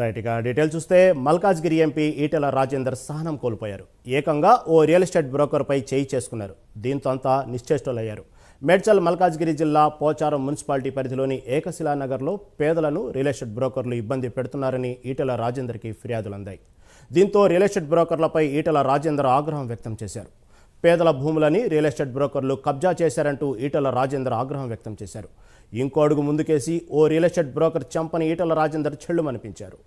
Right ఇక detail చూస్తే Malkajgiri MP Etela Rajender సహనం కోల్పోయారు. ఏకంగా ఓ రియల్ ఎస్టేట్ బ్రోకర్పై చేయి చేసుకున్నారు. దీంతో అంతా నిశ్చేష్టులయ్యారు. మేడ్చల్ మల్కాజ్గిరి జిల్లా పోచారం మున్సిపాలిటీ పరిధిలోని ఏకశిలానగర్లో పేదలను రియల్ ఎస్టేట్ బ్రోకర్లు ఇబ్బంది పెడుతున్నారని ఈటెల రాజేందర్కి ఫిర్యాదులు అందాయి. దీంతో రియల్ ఎస్టేట్ బ్రోకర్లపై ఈటెల రాజేందర్ ఆగ్రహం వ్యక్తం చేశారు. పేదల భూములని రియల్ ఎస్టేట్ బ్రోకర్లు కబ్జా చేశారంటూ ఈటెల రాజేందర్ ఆగ్రహం వ్యక్తం చేశారు. ఇంకో అడుగు ముందుకేసి ఓ రియల్ ఎస్టేట్ బ్రోకర్ చంపని ఈటల రాజేందర్ చెల్లుమనిపించారు.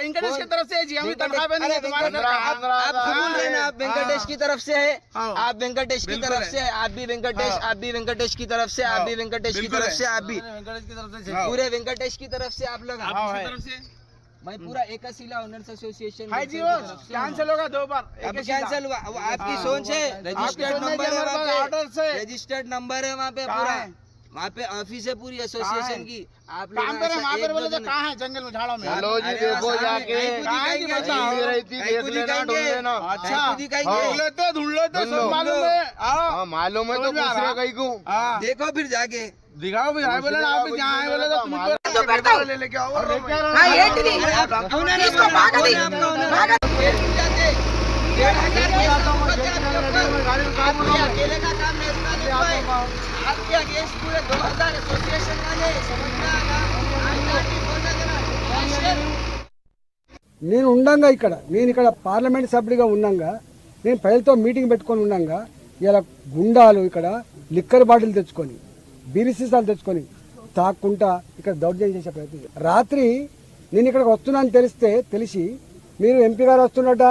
वेंकटेश की तरफ़ से जी हम पे नहीं आप वेंकटेश की तरफ़ से है। आप वेंकटेश की तरफ़ से आप भी वेंकटेश। आप भी वेंकटेश की तरफ़ से आप भी वेंकटेश की तरफ़। से आप भी पूरे वेंकटेश की तरफ़ से आप लोग मैं हम्म। पूरा एक ओनर्स एसोसिएशन हाय जी वो कैंसिल होगा दो बार अब कैंसिल हुआ वो आपकी हाँ। सोच है रजिस्टर्ड नंबर है वहाँ पे। ऑर्डर से। रजिस्टर्ड नंबर है वहाँ पे पूरा। वहाँ पे ऑफ़िस है पूरी एसोसिएशन की। आप काम कर रहे लोग कहाँ है जंगल में झाड़ों में? हेलो जी देखो जाके। अच्छा। ढूंढ लेते मालूम है। हाँ, मालूम है तो कहीं। को हाँ। देखो फिर जाके। दिखाओ फिर बोले आप यहाँ बोले तो, तो ఏంటిది? నేను ఉండంగా ఇక్కడ. నేను ఇక్కడ పార్లమెంట్ సభ్యుడిగా ఉండంగా. నేను ప్రజలతో మీటింగ్ పెట్టుకొని ఉండంగా. ఇలా గుండాలు ఇక్కడ లిక్కర్ బాటిల్ తెచ్చుకొని బీరిసీసాలు తెచ్చుకొని తాక్కుంటా ఇక్కడ దౌర్జన్యం చేసే ప్రయత్నం రాత్రి నేను ఇక్కడికి వస్తున్నాను తెలిస్తే తెలిసి మీరు ఎంపీ గారు వస్తున్నట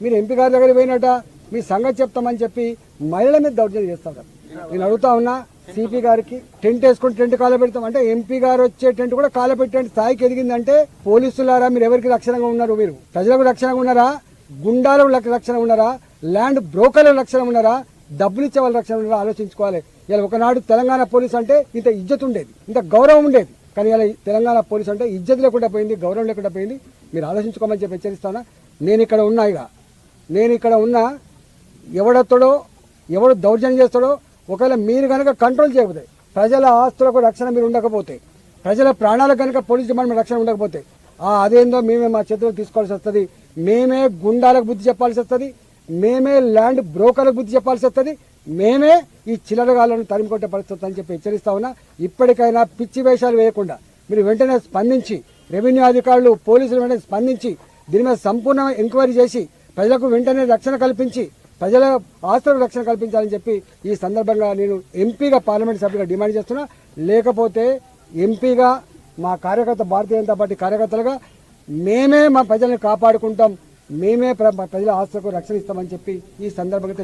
మీరు ఎంపీ గారి దగ్గర పోయినట మీ సంగతి చెప్తామని చెప్పి మహిళల మీద దౌర్జన్యం చేస్తారు నేను అడుగుతా ఉన్నా సిపి గారికి టెంట్ వేసుకుని టెంట్ కాల పెడతాం. అంటే ఎంపీ గారు వచ్చే టెంట్ కూడా కాల పెట్టే స్థాయికి ఎదిగిందంటే పోలీసులారా మీరు ఎవరికి రక్షణగా ఉన్నారు మీరు? ప్రజలకు రక్షణగా ఉన్నారా? గుండాలకు రక్షణ ఉన్నారా? ల్యాండ్ బ్రోకర్లకు రక్షణ ఉన్నారా? డబ్బులు ఇచ్చే వాళ్ళ రక్షణ ఉన్నారా? ఆలోచించుకోవాలి. ఇలా ఒకనాడు తెలంగాణ పోలీస్ అంటే ఇంత ఇజ్జత్ ఉండేది ఇంత గౌరవం ఉండేది. కానీ ఇలా తెలంగాణ పోలీస్ అంటే ఇజ్జత్ లేకుండా పోయింది గౌరవం లేకుండా పోయింది. మీరు ఆలోచించుకోమని చెప్పి హెచ్చరిస్తానా? నేను ఇక్కడ ఉన్నా ఇక. నేను ఇక్కడ ఉన్నా ఎవడొత్తడో ఎవడు దౌర్జన్యం చేస్తాడో ఒకవేళ మీరు కనుక కంట్రోల్ చేయకపోతే ప్రజల ఆస్తులకు రక్షణ మీరు ఉండకపోతే ప్రజల ప్రాణాలకు కనుక పోలీస్ డిపార్ట్మెంట్ రక్షణ ఉండకపోతే ఆ అదేందో మేమే మా చేతిలో తీసుకోవాల్సి వస్తుంది. మేమే గుండాలకు బుద్ధి చెప్పాల్సి వస్తుంది. మేమే ల్యాండ్ బ్రోకర్లకు బుద్ధి చెప్పాల్సి వస్తుంది. మేమే ఈ చిల్లరగాళ్ళను తరిమికొట్టే పరిస్థితి అని చెప్పి హెచ్చరిస్తా ఉన్నా. ఇప్పటికైనా పిచ్చి వేషాలు వేయకుండా మీరు వెంటనే స్పందించి రెవెన్యూ అధికారులు పోలీసులు వెంటనే స్పందించి దీని మీద సంపూర్ణ ఎంక్వైరీ చేసి ప్రజలకు వెంటనే రక్షణ కల్పించి ప్రజల ఆస్తులకు రక్షణ కల్పించాలని చెప్పి ఈ సందర్భంగా నేను ఎంపీగా పార్లమెంట్ సభ్యుగా డిమాండ్ చేస్తున్నా. లేకపోతే ఎంపీగా మా కార్యకర్త భారతీయ జనతా పార్టీ కార్యకర్తలుగా మేమే మా ప్రజలను కాపాడుకుంటాం. మేమే ప్ర- ప్రజల ఆస్తులకు రక్షణ ఇస్తామని చెప్పి ఈ సందర్భంగా